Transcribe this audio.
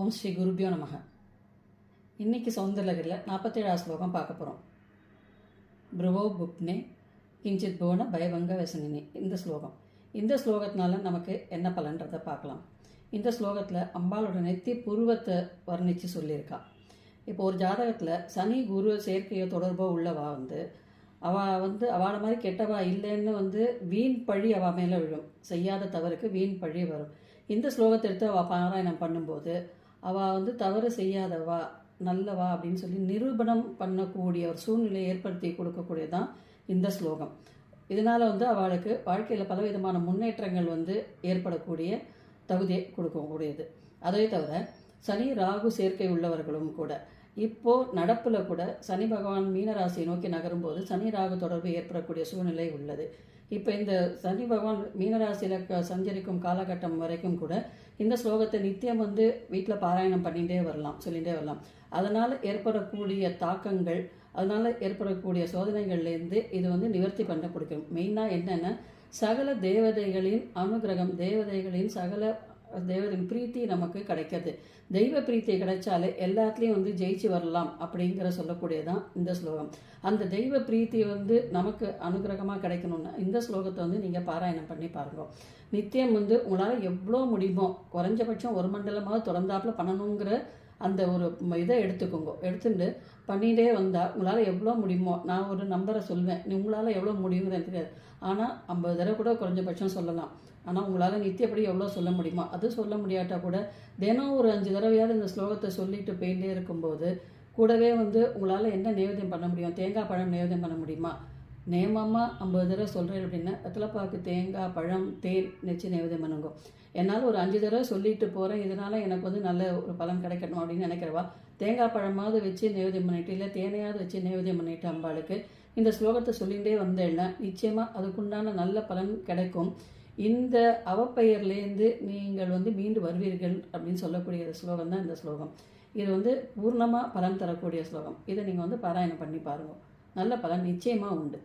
ஓம் ஸ்ரீ குருபியோ நமக. இன்னைக்கு சௌந்தர்லகிரியில் நாற்பத்தேழாவது ஸ்லோகம் பார்க்க போகிறோம் ப்ருவோ புக்னே கிஞ்சித் போன பயபங்க வசனினி. இந்த ஸ்லோகம். இந்த ஸ்லோகத்தினால நமக்கு என்ன பலன்றதை பார்க்கலாம். இந்த ஸ்லோகத்தில் அம்பாளோட நெத்தி புருவத்தை வர்ணித்து சொல்லியிருக்கா. இப்போ ஒரு ஜாதகத்தில் சனி குரு சேர்க்கையோ தொடர்போ உள்ளவா வந்து அவள் வந்து அவளை மாதிரி கெட்டவா இல்லைன்னு வந்து வீண் பழி அவள் மேலே விழும். செய்யாத தவறுக்கு வீண் பழி வரும். இந்த ஸ்லோகத்தை எடுத்து அவள் பாராயணம் பண்ணும்போது அவள் வந்து தவறு செய்யாதவா நல்லவா அப்படின்னு சொல்லி நிரூபணம் பண்ணக்கூடிய ஒரு சூழ்நிலையை ஏற்படுத்தி கொடுக்கக்கூடியதான் இந்த ஸ்லோகம். இதனால் வந்து அவளுக்கு வாழ்க்கையில் பலவிதமான முன்னேற்றங்கள் வந்து ஏற்படக்கூடிய தகுதியை கொடுக்கக்கூடியது. அதே தவிர சனி ராகு சேர்க்கை உள்ளவர்களும் கூட இப்போ நடப்பில் கூட சனி பகவான் மீனராசியை நோக்கி நகரும்போது சனி ராகு தொடர்பு ஏற்படக்கூடிய சூழ்நிலை உள்ளது. இப்போ இந்த சனி பகவான் மீனராசியில் சஞ்சரிக்கும் காலகட்டம் வரைக்கும் கூட இந்த ஸ்லோகத்தை நித்தியம் வந்து வீட்டில் பாராயணம் பண்ணிகிட்டே வரலாம் சொல்லிகிட்டே வரலாம். அதனால் ஏற்படக்கூடிய தாக்கங்கள் அதனால் ஏற்படக்கூடிய சோதனைகள்லேருந்து இது வந்து நிவர்த்தி பண்ண கொடுக்கும். மெயினாக என்னென்னா சகல தேவதைகளின் அனுகிரகம் தேவதைகளின் சகல தேவதையின் பிரீத்தி நமக்கு கிடைக்கிறது தெய்வ பிரீத்தி கிடைச்சாலே எல்லாத்துலேயும் வந்து ஜெயிச்சு வரலாம் அப்படிங்கிற சொல்லக்கூடியதான் இந்த ஸ்லோகம். அந்த தெய்வ பிரீத்தி வந்து நமக்கு அனுகிரகமாக கிடைக்கணும்னா இந்த ஸ்லோகத்தை வந்து நீங்கள் பாராயணம் பண்ணி பாருங்க. நித்தியம் வந்து உங்களால் எவ்வளோ முடியுமோ குறைஞ்சபட்சம் ஒரு மண்டலமாவது தொடர்ந்தாப்புல பண்ணணுங்கிற அந்த ஒரு இதை எடுத்துக்கோங்க. எடுத்துட்டு பண்ணிகிட்டே வந்தால் உங்களால் எவ்வளோ முடியுமோ நான் ஒரு நம்பரை சொல்வேன். நீ உங்களால் எவ்வளோ முடியுங்கிறது எனக்கு தெரியாது. ஆனால் ஐம்பது தடவை கூட குறைஞ்சபட்சம் சொல்லலாம். ஆனால் உங்களால் நித்தியப்படி எவ்வளோ சொல்ல முடியுமோ அது சொல்ல முடியாட்டா கூட தினம் ஒரு அஞ்சு தடவையாவது இந்த ஸ்லோகத்தை சொல்லிட்டு போயிட்டே இருக்கும்போது கூடவே வந்து உங்களால் என்ன நைவேத்தியம் பண்ண முடியும்? தேங்காய் பழம் நைவேத்தியம் பண்ண முடியுமா? நேமமாக ஐம்பது தடவை சொல்கிறேன் அப்படின்னா வெத்தலைப்பாக்கு தேங்காய் பழம் தேன் நெச்சு நைவேத்தியம் பண்ணுங்க. என்னால் ஒரு அஞ்சு தடவை சொல்லிட்டு போகிறேன் இதனால் எனக்கு வந்து நல்ல ஒரு பலன் கிடைக்கணும் அப்படின்னு நினைக்கிறவா? தேங்காய் பழமாவது வச்சு நேவதம் பண்ணிட்டு இல்லை தேனையாவது வச்சு நைவேத்தியம் பண்ணிட்டு அம்பாளுக்கு இந்த ஸ்லோகத்தை சொல்லிகிட்டே வந்தேன்னா நிச்சயமாக அதுக்குண்டான நல்ல பலன் கிடைக்கும். இந்த அவப்பெயர்லேருந்து நீங்கள் வந்து மீண்டு வருவீர்கள் அப்படின்னு சொல்லக்கூடிய ஸ்லோகம் தான் இந்த ஸ்லோகம். இது வந்து பூர்ணமாக பலன் தரக்கூடிய ஸ்லோகம். இதை நீங்கள் வந்து பாராயணம் பண்ணி பாருங்கள் நல்ல பலன் நிச்சயமாக உண்டு.